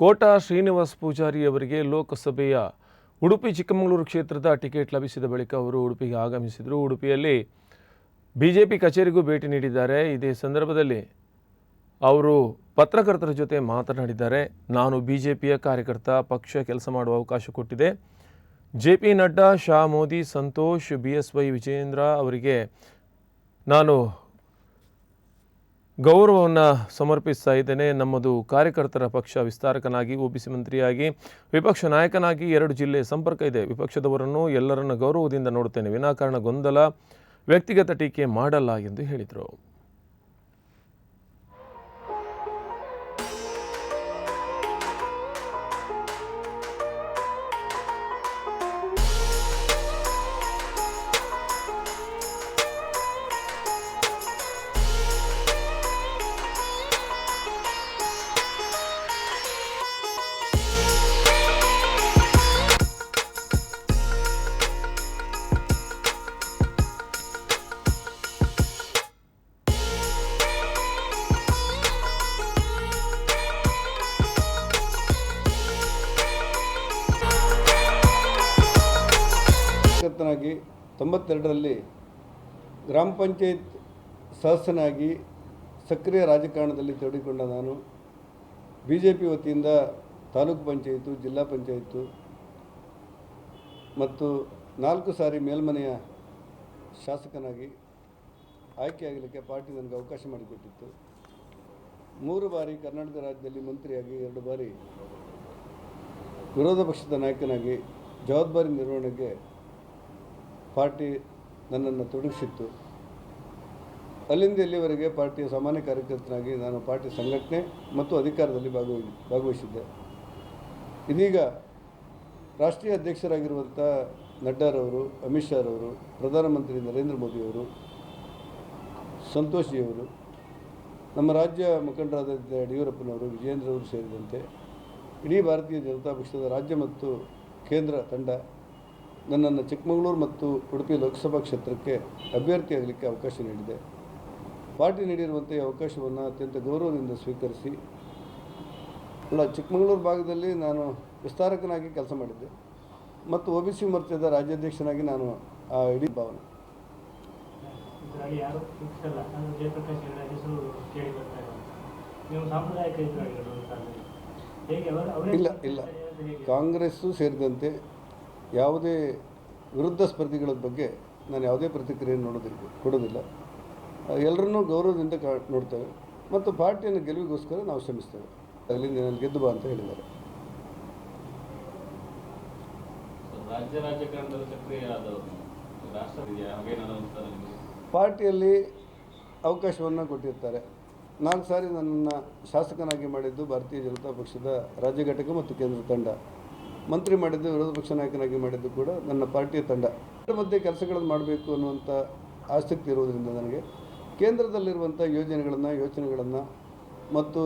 ಕೋಟಾ ಶ್ರೀನಿವಾಸ್ ಪೂಜಾರಿ ಅವರಿಗೆ ಲೋಕಸಭೆಯ ಉಡುಪಿ ಚಿಕ್ಕಮಗಳೂರು ಕ್ಷೇತ್ರದ ಟಿಕೆಟ್ ಲಭಿಸಿದ ಬಳಿಕ ಅವರು ಉಡುಪಿಗೆ ಆಗಮಿಸಿದರು. ಉಡುಪಿಯಲ್ಲಿ ಬಿ ಜೆ ಪಿ ಕಚೇರಿಗೂ ಭೇಟಿ ನೀಡಿದ್ದಾರೆ. ಇದೇ ಸಂದರ್ಭದಲ್ಲಿ ಅವರು ಪತ್ರಕರ್ತರ ಜೊತೆ ಮಾತನಾಡಿದ್ದಾರೆ. ನಾನು ಬಿ ಜೆ ಪಿಯ ಕಾರ್ಯಕರ್ತ, ಪಕ್ಷ ಕೆಲಸ ಮಾಡುವ ಅವಕಾಶ ಕೊಟ್ಟಿದೆ. J P Nadda, Shah Modi, Santosh, B S Y Vijayendra ಅವರಿಗೆ ನಾನು ಗೌರವವನ್ನು ಸಮರ್ಪಿಸ್ತಾ ಇದ್ದೇನೆ. ನಮ್ಮದು ಕಾರ್ಯಕರ್ತರ ಪಕ್ಷ ವಿಸ್ತಾರಕನಾಗಿ ಒಬಿಸಿ ಮಂತ್ರಿಯಾಗಿ, ವಿಪಕ್ಷ ನಾಯಕನಾಗಿ ಎರಡು ಜಿಲ್ಲೆ ಸಂಪರ್ಕ ಇದೆ. ವಿಪಕ್ಷದವರನ್ನು ಎಲ್ಲರನ್ನ ಗೌರವದಿಂದ ನೋಡುತ್ತೇನೆ. ವಿನಾಕಾರಣ ಗೊಂದಲ, ವ್ಯಕ್ತಿಗತ ಟೀಕೆ ಮಾಡಲ್ಲ ಎಂದು ಹೇಳಿದರು. ಕಾರ್ಯಕರ್ತನಾಗಿ ತೊಂಬತ್ತೆರಡರಲ್ಲಿ ಗ್ರಾಮ ಪಂಚಾಯತ್ ಸದಸ್ಯನಾಗಿ ಸಕ್ರಿಯ ರಾಜಕಾರಣದಲ್ಲಿ ತೊಡಗಿಕೊಂಡ ನಾನು ಬಿ ಜೆ ಪಿ ವತಿಯಿಂದ ತಾಲೂಕು ಪಂಚಾಯಿತು ಜಿಲ್ಲಾ ಪಂಚಾಯಿತು ಮತ್ತು ನಾಲ್ಕು ಸಾರಿ ಮೇಲ್ಮನೆಯ ಶಾಸಕನಾಗಿ ಆಯ್ಕೆಯಾಗಲಿಕ್ಕೆ ಪಾರ್ಟಿ ನನಗೆ ಅವಕಾಶ ಮಾಡಿಕೊಟ್ಟಿತ್ತು. ಮೂರು ಬಾರಿ ಕರ್ನಾಟಕ ರಾಜ್ಯದಲ್ಲಿ ಮಂತ್ರಿಯಾಗಿ, ಎರಡು ಬಾರಿ ವಿರೋಧ ಪಕ್ಷದ ನಾಯಕನಾಗಿ ಜವಾಬ್ದಾರಿ ನಿರ್ವಹಣೆಗೆ ಪಾರ್ಟಿ ನನ್ನನ್ನು ತೊಡಗಿಸಿತ್ತು. ಅಲ್ಲಿಂದ ಇಲ್ಲಿವರೆಗೆ ಪಾರ್ಟಿಯ ಸಾಮಾನ್ಯ ಕಾರ್ಯಕರ್ತನಾಗಿ ನಾನು ಪಾರ್ಟಿ ಸಂಘಟನೆ ಮತ್ತು ಅಧಿಕಾರದಲ್ಲಿ ಭಾಗವಹಿ, ಭಾಗವಹಿಸಿದ್ದೆ. ಇದೀಗ ರಾಷ್ಟ್ರೀಯ ಅಧ್ಯಕ್ಷರಾಗಿರುವಂಥ ನಡ್ಡಾರವರು, ಅಮಿತ್ ಶಾರವರು, ಪ್ರಧಾನಮಂತ್ರಿ ನರೇಂದ್ರ ಮೋದಿಯವರು ಸಂತೋಷಿಯವರು ನಮ್ಮ ರಾಜ್ಯ ಮುಖಂಡರಾದ ಯಡಿಯೂರಪ್ಪನವರು, ವಿಜಯೇಂದ್ರವರು ಸೇರಿದಂತೆ ಇಡೀ ಭಾರತೀಯ ಜನತಾ ಪಕ್ಷದ ರಾಜ್ಯ ಮತ್ತು ಕೇಂದ್ರ ತಂಡ ನನ್ನನ್ನು ಚಿಕ್ಕಮಗಳೂರು ಮತ್ತು ಉಡುಪಿ ಲೋಕಸಭಾ ಕ್ಷೇತ್ರಕ್ಕೆ ಅಭ್ಯರ್ಥಿಯಾಗಲಿಕ್ಕೆ ಅವಕಾಶ ನೀಡಿದೆ. ಪಾರ್ಟಿ ನೀಡಿರುವಂಥ ಈ ಅವಕಾಶವನ್ನು ಅತ್ಯಂತ ಗೌರವದಿಂದ ಸ್ವೀಕರಿಸಿ ಅಲ್ಲ ಚಿಕ್ಕಮಗಳೂರು ಭಾಗದಲ್ಲಿ ನಾನು ವಿಸ್ತಾರಕನಾಗಿ ಕೆಲಸ ಮಾಡಿದ್ದೆ. ಮತ್ತು ಒ ಬಿ ಸಿ ಮೋರ್ಚಾದ ರಾಜ್ಯಾಧ್ಯಕ್ಷನಾಗಿ ನಾನು ಆ ಇಡೀ ಭಾವನೆ. ಇಲ್ಲ ಇಲ್ಲ. ಕಾಂಗ್ರೆಸ್ಸು ಸೇರಿದಂತೆ ಯಾವುದೇ ವಿರುದ್ಧ ಸ್ಪರ್ಧಿಗಳ ಬಗ್ಗೆ ನಾನು ಯಾವುದೇ ಪ್ರತಿಕ್ರಿಯೆ ನೋಡೋದಿಲ್ಲ ಕೊಡೋದಿಲ್ಲ. ಎಲ್ಲರನ್ನೂ ಗೌರವದಿಂದ ಕಾ ನೋಡ್ತೇವೆ. ಮತ್ತು ಪಾರ್ಟಿಯನ್ನು ಗೆಲುವಿಗೋಸ್ಕರ ನಾವು ಶ್ರಮಿಸ್ತೇವೆ. ಅದರಲ್ಲಿ ನಾನು ಗೆದ್ದು ಬಾ ಅಂತ ಹೇಳಿದ್ದಾರೆ. ರಾಜ್ಯ ರಾಜಕಾರಣದಲ್ಲಿ ಸಕ್ರಿಯರಾದವರು ಪಾರ್ಟಿಯಲ್ಲಿ ಅವಕಾಶವನ್ನು ಕೊಟ್ಟಿರ್ತಾರೆ. ನಾಲ್ಕು ಸಾರಿ ನನ್ನನ್ನು ಶಾಸಕನಾಗಿ ಮಾಡಿದ್ದು ಭಾರತೀಯ ಜನತಾ ಪಕ್ಷದ ರಾಜ್ಯ ಘಟಕ ಮತ್ತು ಕೇಂದ್ರ ತಂಡ. ಮಂತ್ರಿ ಮಾಡಿದ್ದು, ವಿರೋಧ ಪಕ್ಷ ನಾಯಕನಾಗಿ ಮಾಡಿದ್ದು ಕೂಡ ನನ್ನ ಪಾರ್ಟಿಯ ತಂಡ. ಮಧ್ಯೆ ಕೆಲಸಗಳನ್ನು ಮಾಡಬೇಕು ಅನ್ನುವಂಥ ಆಸಕ್ತಿ ಇರುವುದರಿಂದ ನನಗೆ ಕೇಂದ್ರದಲ್ಲಿರುವಂಥ ಯೋಜನೆಗಳನ್ನು, ಯೋಚನೆಗಳನ್ನು ಮತ್ತು